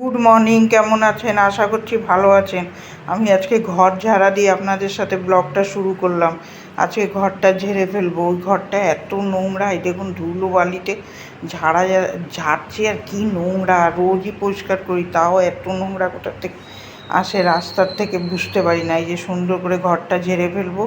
Good morning কেমন আছেন? আশা করছি ভালো আছেন। আমি আজকে ঘর ঝাড়া দিয়ে আপনাদের সাথে ব্লগটা শুরু করলাম। আজকে ঘরটা ঝেড়ে ফেলব। ওই ঘরটা এত নোংরা, এই দেখুন ধুলো বালিতে ঝাড়া ঝাড়ছি আর কি নোংরা, রোজই পরিষ্কার করি, তাও এত নোংরা কোথার থেকে আসে রাস্তার থেকে বুঝতে পারি না। এই যে সুন্দর করে ঘরটা ঝেড়ে ফেলব।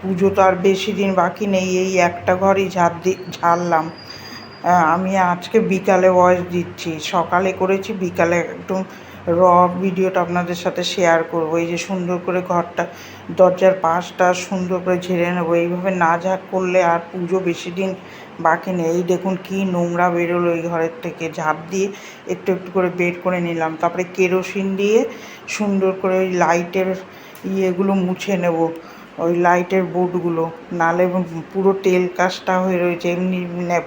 পুজো তো আর বেশি দিন বাকি নেই, এই একটা ঘরই ঝাড় দি, ঝাড়লাম। আমি আজকে বিকালে ভয়েস দিচ্ছি। সকালে করেছি, বিকালে একদম র ভিডিওটা আপনাদের সাথে শেয়ার করব। এই যে সুন্দর করে ঘরটা, দরজার পাশটা সুন্দর করে ঝেড়ে নেব। এইভাবে না ঝাঁক করলে আর পুজো বেশি দিন বাকি নেই। এই দেখুন কি নোংরা বেরোলো এই ঘরের থেকে। ঝাঁপ দিয়ে একটু একটু করে বের করে নিলাম। তারপরে কেরোসিন দিয়ে সুন্দর করে ওই লাইটের ইয়েগুলো মুছে নেব। ওই লাইটের বোর্ডগুলো, নালে পুরো তেল কাজটা হয়ে রয়েছে। এমনি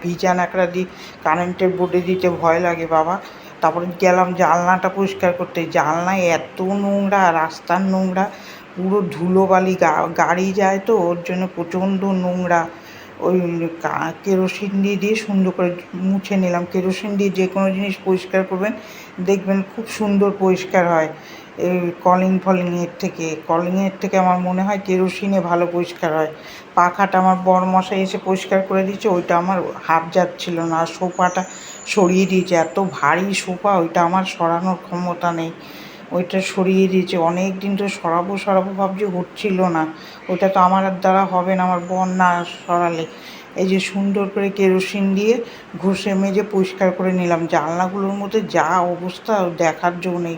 ভিজা ন্যাকড়া দিয়ে কারেন্টের বোর্ডে দিতে ভয় লাগে বাবা। তারপরে গেলাম জানলাটা পরিষ্কার করতে। জানলায় এত নোংরা, রাস্তার নোংরা, পুরো ধুলোবালি গাড়ি যায় তো, ওর জন্য প্রচণ্ড নোংরা। ওই কেরোসিন দিয়ে দিয়ে সুন্দর করে মুছে নিলাম। কেরোসিন দিয়ে যে কোনো জিনিস পরিষ্কার করবেন, দেখবেন খুব সুন্দর পরিষ্কার হয়। এই কলিং ফলিংয়ের থেকে কলিংয়ের থেকে আমার মনে হয় কেরোসিনে ভালো পরিষ্কার হয়। পাখাটা আমার বড় মশাই এসে পরিষ্কার করে দিয়েছে, ওইটা আমার হাত যাচ্ছিল না সোফাটা সরিয়ে দিয়েছে, এত ভারী সোফা, ওইটা আমার সরানোর ক্ষমতা নেই। ওইটা সরিয়ে দিয়েছে অনেক দিন তো সরাবো সরাবো ভাবছি, হচ্ছিল না। ওইটা তো আমার দ্বারা হবে না, আমার বর না সরালে। এই যে সুন্দর করে কেরোসিন দিয়ে ঘষে মেজে পরিষ্কার করে নিলাম, জানলাগুলোর মধ্যে যা অবস্থা দেখার জন্য নেই।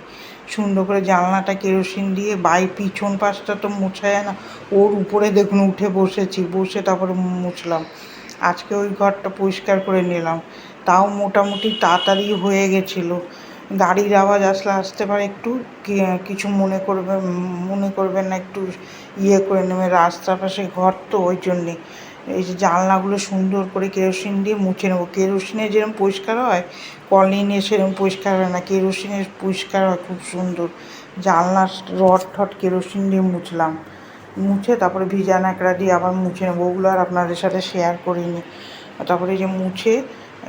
সুন্দর করে জানলাটা কেরোসিন দিয়ে বাই পিছন পাশটা তো মোছা যায় না, ওর উপরে দেখুন উঠে বসেছি, বসে তারপরে মুছলাম। আজকে ওই ঘরটা পরিষ্কার করে নিলাম। তাও মোটামুটি তাড়াতাড়ি হয়ে গেছিল। গাড়ির আওয়াজ আসলে আসতে পারে একটু কিছু মনে করবে, মনে করবেন না, একটু ইয়ে করে নেবে, রাস্তার পাশে ঘর তো ওই জন্যে এই যে জানলাগুলো সুন্দর করে কেরোসিন দিয়ে মুছে নেব। কেরোসিনে যেরকম পরিষ্কার হয় কলিনে সেরকম পরিষ্কার হয় না। কেরোসিনের পরিষ্কার হয়, খুব সুন্দর। জানলার রড ঠড কেরোসিন দিয়ে মুছলাম। মুছে তারপরে ভিজা ন্যাকড়া দিয়ে আবার মুছে নেব। ওগুলো আর আপনাদের সাথে শেয়ার করিনি। তারপরে যে মুছে,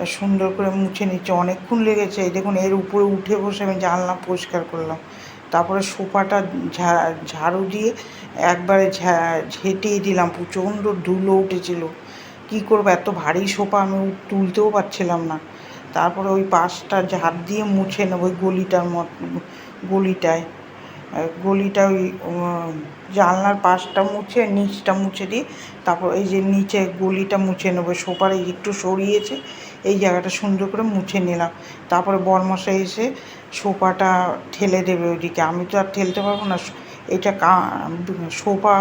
সুন্দর করে মুছে নিচ্ছে। অনেকক্ষণ লেগেছে। এই দেখুন, এর উপরে উঠে বসে আমি জানলা পরিষ্কার করলাম। তারপরে সোফাটা ঝাড়ু দিয়ে একবারে ঝেঁটিয়ে দিলাম, প্রচণ্ড ধুলো উঠেছিল। কী করব, এত ভারী সোফা আমি তুলতেও পারছিলাম না। তারপরে ওই পাশটা ঝাড় দিয়ে মুছে নেব ওই গলিটার মত, গলিটায়। গলিটা ওই জানলার পাশটা মুছে, নিচটা মুছে দিই। তারপর এই যে নিচে গলিটা মুছে নেব এই একটু সরিয়েছে, এই জায়গাটা সুন্দর করে মুছে নিলাম। তারপরে বরমশাই এসে সোফাটা ঠেলে দেবে ওইদিকে। আমি তো আর ঠেলতে পারব না এটা কা সোফা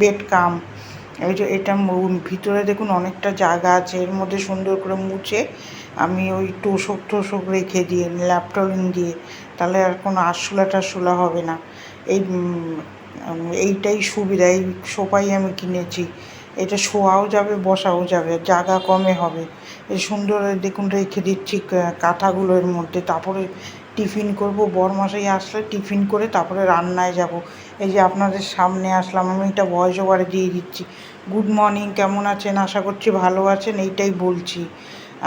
বেড কাম, এই যে এটা ভিতরে দেখুন অনেকটা জায়গা আছে, এর মধ্যে সুন্দর করে মুছে আমি ওই তোষক টোষক রেখে দিয়ে, ল্যাপটপিং দিয়ে, তাহলে আর কোনো আরশোলা টারশোলা হবে না। এই এইটাই সুবিধা, এই সোফাই আমি কিনেছি। এটা শোয়াও যাবে, বসাও যাবে, জায়গা কমে হবে। এই সুন্দর দেখুন রেখে দিচ্ছি কাঁথাগুলোর মধ্যে, তারপরে টিফিন করব বরমাসাই আসলে টিফিন করে তারপরে রান্নায় যাব। এই যে আপনাদের সামনে আসলাম, আমি এটা ভয়েস ওভারে দিয়ে দিচ্ছি। গুড মর্নিং কেমন আছেন? আশা করছি ভালো আছেন, এইটাই বলছি।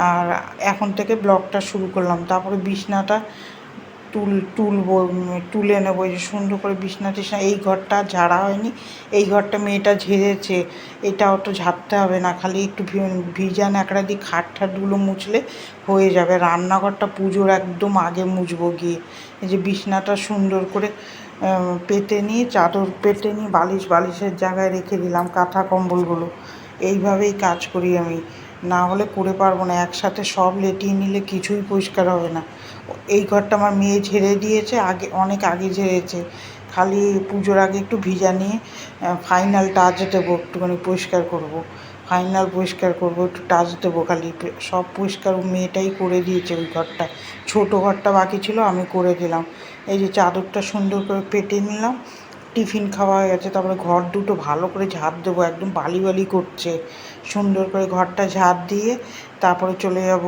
আর এখন থেকে ব্লগটা শুরু করলাম। তারপরে বিছনাটা তুল, তুলবো তুলে নেব যে সুন্দর করে বিছনা টিছনা, এই ঘরটা ঝাড়া হয়নি, এই ঘরটা মেয়েটা ঝেড়েছে, এটা অত ঝাড়তে হবে না, খালি একটু ভিজা ন্যাকড়া দিয়ে খাট ঠাটগুলো মুছলে হয়ে যাবে, রান্নাঘরটা পুজোর একদম আগে মুছবো গিয়ে, এই যে বিছনাটা সুন্দর করে পেতে নিয়ে, চাদর পেতে নিয়ে, বালিশ, বালিশের জায়গায় রেখে দিলাম, কাঁথা কম্বলগুলো, এইভাবেই কাজ করি আমি না হলে করে পারব না, একসাথে সব লেটিয়ে নিলে কিছুই পরিষ্কার হবে না। এই ঘরটা আমার মেয়ে ঝেড়ে দিয়েছে, আগে অনেক আগে ঝেড়েছে। খালি পুজোর আগে একটু ভিজা নিয়ে ফাইনাল টাচ দেবো, একটুখানি পরিষ্কার করব। ফাইনাল পরিষ্কার করব, একটু টাচ দেবো খালি, সব পরিষ্কার মেয়েটাই করে দিয়েছে ওই ঘরটা। ছোটো ঘরটা বাকি ছিল, আমি করে দিলাম। এই যে চাদরটা সুন্দর করে পেটে নিলাম, টিফিন খাওয়া হয়ে গেছে, তারপরে ঘর দুটো ভালো করে ঝাঁপ দেবো, একদম বালি বালি করছে। সুন্দর করে ঘরটা ঝাঁপ দিয়ে তারপরে চলে যাব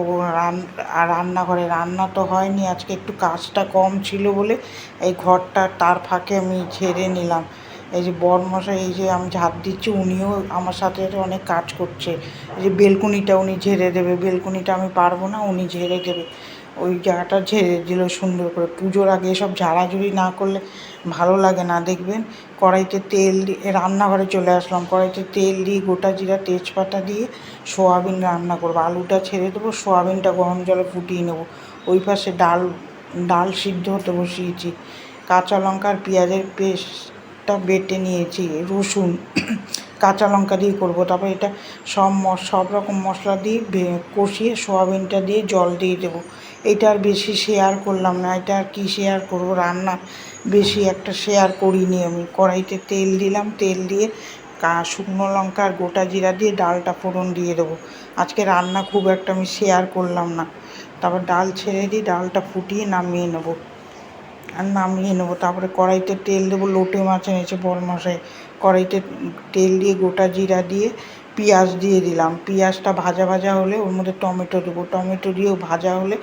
রান্নাঘরে। রান্না তো হয়নি, আজকে একটু কাজটা কম ছিল বলে এই ঘরটা তার ফাঁকে আমি ঝেড়ে নিলাম। এই যে বরমশাই, এই যে আমি ঝাঁপ দিচ্ছি, উনিও আমার সাথে অনেক কাজ করছে। এই যে বেলকুনিটা উনি ঝেড়ে দেবে, বেলকুনিটা আমি পারব না, উনি ঝেড়ে দেবে। ওই জায়গাটা ঝেড়ে দিল সুন্দর করে। পুজোর আগে এসব ঝাড়াঝুড়ি না করলে ভালো লাগে না, দেখবেন? কড়াইতে তেল দিয়ে রান্নাঘরে চলে আসলাম, কড়াইতে তেল দিয়ে গোটা জিরা তেজপাতা দিয়ে সোয়াবিন রান্না করব। আলুটা ছেড়ে দেবো, সোয়াবিনটা গরম জলে ফুটিয়ে নেব। ওই পাশে ডাল ডাল সিদ্ধ হতে বসিয়েছি। কাঁচা লঙ্কা আর পেঁয়াজের পেস্টটা বেটে নিয়েছি, রসুন। কাঁচা লঙ্কা দিয়ে করব। তারপর এটা সব সব রকম মশলা দিয়ে কষিয়ে সোয়াবিনটা দিয়ে জল দিয়ে দেবো। এটা আর বেশি শেয়ার করলাম না। এটা আর কী শেয়ার করব? রান্না বেশি একটা শেয়ার করিনি আমি। কড়াইতে তেল দিলাম। তেল দিয়ে শুকনো লঙ্কা আর গোটা জিরা দিয়ে ডালটা ফোড়ন দিয়ে দেবো। আজকে রান্না খুব একটা আমি শেয়ার করলাম না। তারপর ডাল ছেড়ে দিই ডালটা ফুটিয়ে নামিয়ে নেব। আর নামিয়ে নেব। তারপরে কড়াইতে তেল দেবো, লোটে মাছ এনেছে বড় মশাই কড়াইতে তেল দিয়ে গোটা জিরা দিয়ে পেঁয়াজ দিয়ে দিলাম। পেঁয়াজটা ভাজা ভাজা হলে ওর মধ্যে টমেটো দেবো। টমেটো দিয়েও ভাজা হলে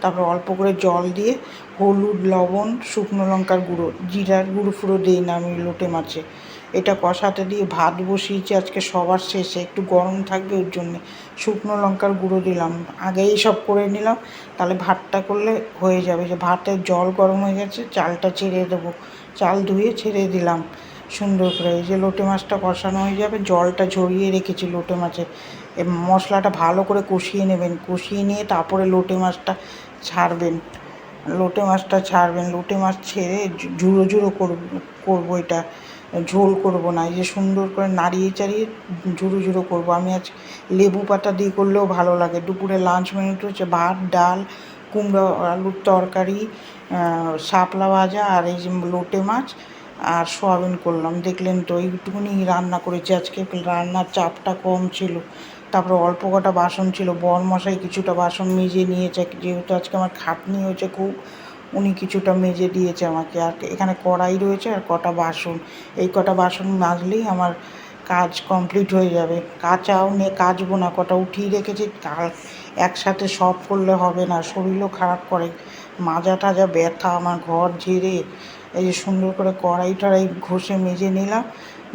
তারপর অল্প করে জল দিয়ে হলুদ, লবণ, শুকনো লঙ্কার গুঁড়ো, জিরার গুঁড়ো ফুড়ো দিই না, আমি লোটে মাছে। এটা কষাতে দিয়ে ভাত বসিয়েছি আজকে সবার শেষে। একটু গরম থাকবে ওর জন্যে। শুকনো লঙ্কার গুঁড়ো দিলাম। আগেই সব করে নিলাম। তাহলে ভাতটা করলে হয়ে যাবে। যে ভাতের জল গরম হয়ে গেছে, চালটা ছেড়ে দেবো। চাল ধুয়ে ছেড়ে দিলাম। সুন্দর করে। এই যে লোটে মাছটা কষানো হয়ে যাবে, জলটা ঝরিয়ে রেখেছি লোটে মাছের মশলাটা ভালো করে কষিয়ে নেবেন। কষিয়ে নিয়ে তারপরে লোটে মাছটা ছাড়বেন। লোটে মাছটা ছাড়বেন। লোটে মাছ ছেড়ে ঝুড়ো ঝুড়ো করব, করব এটা। ঝোল করব না। এই যে সুন্দর করে নাড়িয়ে চাড়িয়ে ঝুড়ো ঝুড়ো করব। আমি আজ লেবু পাতা দিয়ে করলেও ভালো লাগে। দুপুরে লাঞ্চ মেনুটা হচ্ছে ভাত, ডাল, কুমড়ো, আলুর তরকারি শাপলা ভাজা আর এই যে লোটে মাছ আর সোয়াবিন করলাম। দেখলেন তো, এইটুকুনি রান্না করেছি। আজকে রান্নার চাপটা কম ছিল। তারপরে অল্প কটা বাসন ছিল বর মশাই কিছুটা বাসন মেজে নিয়েছে, যেহেতু আজকে আমার খাটনি হয়েছে খুব, উনি কিছুটা মেজে দিয়েছে আমাকে। আর এখানে কড়াই রয়েছে আর কটা বাসন। এই কটা বাসন মাজলেই আমার কাজ কমপ্লিট হয়ে যাবে। কাচাও নিয়ে কাচবো না, কটা উঠিয়ে রেখেছি একসাথে সব করলে হবে না, শরীরও খারাপ করে। মাজা টাজা ব্যথা আমার ঘর ঝেড়ে, এই যে সুন্দর করে কড়াই টড়াই ঘষে মেজে নিলাম,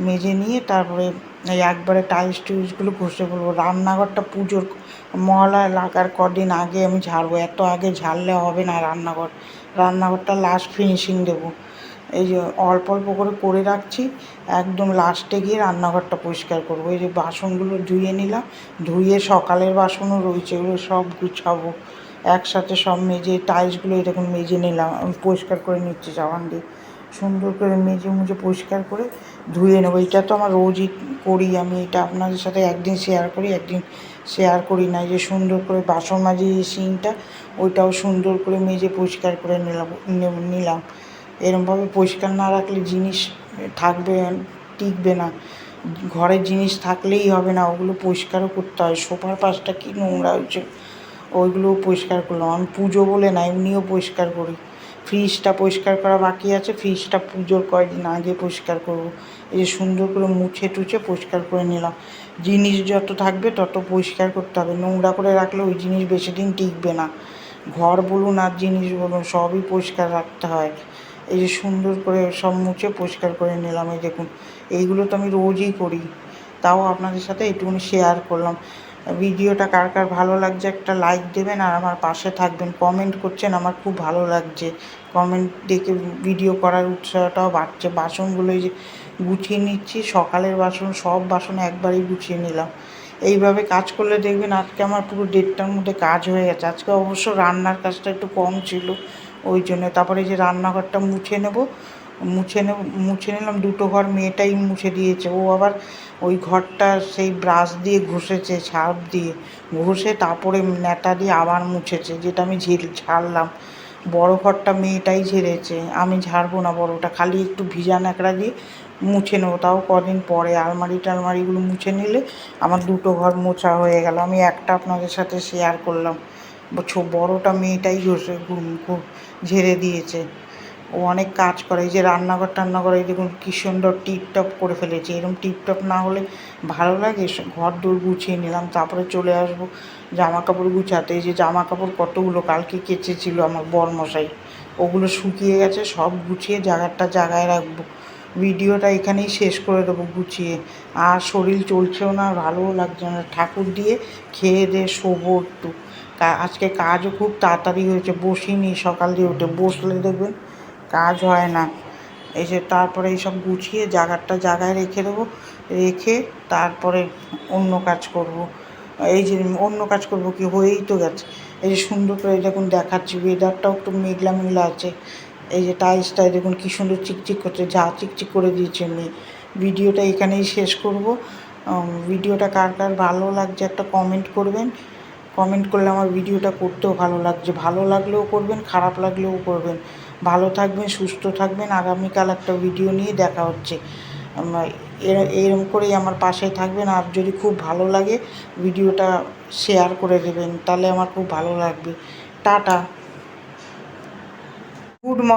মেজে নিয়ে তারপরে এই একবারে টাইলস টুইলসগুলো ঘষে বলব রান্নাঘরটা পুজোর মহালয়া লাগার কদিন আগে আমি ঝাড়বো। এত আগে ঝাড়লে হবে না রান্নাঘর। রান্নাঘরটা লাস্ট ফিনিশিং দেবো। এই যে অল্প অল্প করে করে রাখছি, একদম লাস্টে গিয়ে রান্নাঘরটা পরিষ্কার করব। এই যে বাসনগুলো ধুয়ে নিলাম, ধুয়ে সকালের বাসনও রয়েছে ওগুলো সব গুছাবো। একসাথে সব মেজে টাইলসগুলো এরকম মেজে নিলাম, পরিষ্কার করে নিচ্ছি সাবান দিয়ে। সুন্দর করে মেজে মুজে পরিষ্কার করে ধুয়ে নেব। এটা তো আমার রোজই করি, আমি এটা আপনাদের সাথে একদিন শেয়ার করি, একদিন শেয়ার করি না। যে সুন্দর করে বাসন মাজি সিনটা ওইটাও সুন্দর করে মেজে পরিষ্কার করে নিলাম নিলাম। এরমভাবে পরিষ্কার না রাখলে জিনিস থাকবে, টিকবে না। ঘরের জিনিস থাকলেই হবে না, ওগুলো পরিষ্কারও করতে হয়। সোফার পাশটা কী নোংরা হয়েছে, ওইগুলোও পরিষ্কার করলাম। আমি পুজো বলে না, এমনিও পরিষ্কার করি। ফ্রিজটা পরিষ্কার করা বাকি আছে। ফ্রিজটা পুজোর কয়েকদিন আগে পরিষ্কার করব। এই যে সুন্দর করে মুছে টুছে পরিষ্কার করে নিলাম। জিনিস যত থাকবে তত পরিষ্কার করতে হবে। নোংরা করে রাখলে ওই জিনিস বেশি দিন টিকবে না। ঘর বলুন আর জিনিস বলুন, সবই পরিষ্কার রাখতে হয়। এই যে সুন্দর করে সব মুছে পরিষ্কার করে নিলাম। এই দেখুন, এইগুলো তো আমি রোজই করি। তাও আপনাদের সাথে এইটুকুনি শেয়ার করলাম। ভিডিওটা কার কার ভালো লাগছে একটা লাইক দেবেন আর আমার পাশে থাকবেন। কমেন্ট করছেন, আমার খুব ভালো লাগছে। কমেন্ট দেখে ভিডিও করার উৎসাহটাও বাড়ছে। বাসনগুলো যে গুছিয়ে নিচ্ছি, সকালের বাসন, সব বাসন একবারেই গুছিয়ে নিলাম। এইভাবে কাজ করলে দেখবেন আজকে আমার পুরো দেড়টার মধ্যে কাজ হয়ে গেছে। আজকে অবশ্য রান্নার কাজটা একটু কম ছিল, ওই জন্য। তারপরে যে রান্নাঘরটা মুছে নেব মুছে নেব মুছে নিলাম, দুটো ঘর মেয়েটাই মুছে দিয়েছে। ও আবার ওই ঘরটা সেই ব্রাশ দিয়ে ঘষেছে, ছাপ দিয়ে। ঘষে তারপরে ন্যাটা দিয়ে আবার মুছেছে, যেটা আমি ঝেল, ঝাড়লাম। বড় ঘরটা মেয়েটাই ঝেড়েছে, আমি ঝাড়বো না বড়টা খালি একটু ভিজা ন্যাকড়া দিয়ে মুছে নেব। তাও কদিন পরে আলমারি টালমারিগুলো মুছে নিলে আমার দুটো ঘর মোছা হয়ে গেল। আমি একটা আপনাদের সাথে শেয়ার করলাম। বড়টা মেয়েটাই ঘষে ঝেড়ে দিয়েছে। ও অনেক কাজ করে। এই যে রান্নাঘর টান্নাঘর, এই দেখুন কী সুন্দর টিপটপ করে ফেলেছে। এরকম টিপটপ না হলে ভালো লাগে? ঘর দূর গুছিয়ে নিলাম, তারপরে চলে আসব জামা কাপড় গুছাতে। এই যে জামা কাপড় কতগুলো? কালকে কেচেছিল আমার বরমশাই। ওগুলো শুকিয়ে গেছে, সব গুছিয়ে জায়গাটা জায়গায় রাখব। ভিডিওটা এখানেই শেষ করে দেবো গুছিয়ে। আর শরীর চলছেও না, ভালোও লাগছে না। ঠাকুর দিয়ে খেয়ে দিয়ে শোবো একটু। আজকে কাজও খুব তাড়াতাড়ি হয়েছে, বসিনি সকাল দিয়ে উঠে। বসলে দেখবেন কাজ হয় না। এই যে তারপরে এইসব গুছিয়ে জায়গাটা জায়গায় রেখে দেবো। রেখে তারপরে অন্য কাজ করব। এই যে অন্য কাজ করব কি? হয়েই তো গেছে। এই যে সুন্দর করে দেখুন দেখাচ্ছি ওয়েদারটাও একটু মেঘলা মেঘলা আছে। এই যে টাইলসটাই দেখুন কী সুন্দর চিকচিক করছে, যা চিকচিক করে দিয়েছে এমনি ভিডিওটা এখানেই শেষ করব। ভিডিওটা কার কার ভালো লাগছে একটা কমেন্ট করবেন। কমেন্ট করলে আমার ভিডিওটা করতেও ভালো লাগছে। ভালো লাগলেও করবেন, খারাপ লাগলেও করবেন। ভালো থাকবেন, সুস্থ থাকবেন। আগামীকাল একটা ভিডিও নিয়ে দেখা হচ্ছে। এরম করেই আমার পাশে থাকবেন। আর যদি খুব ভালো লাগে, ভিডিওটা শেয়ার করে দেবেন। তাহলে আমার খুব ভালো লাগবে। টাটা। Good morning.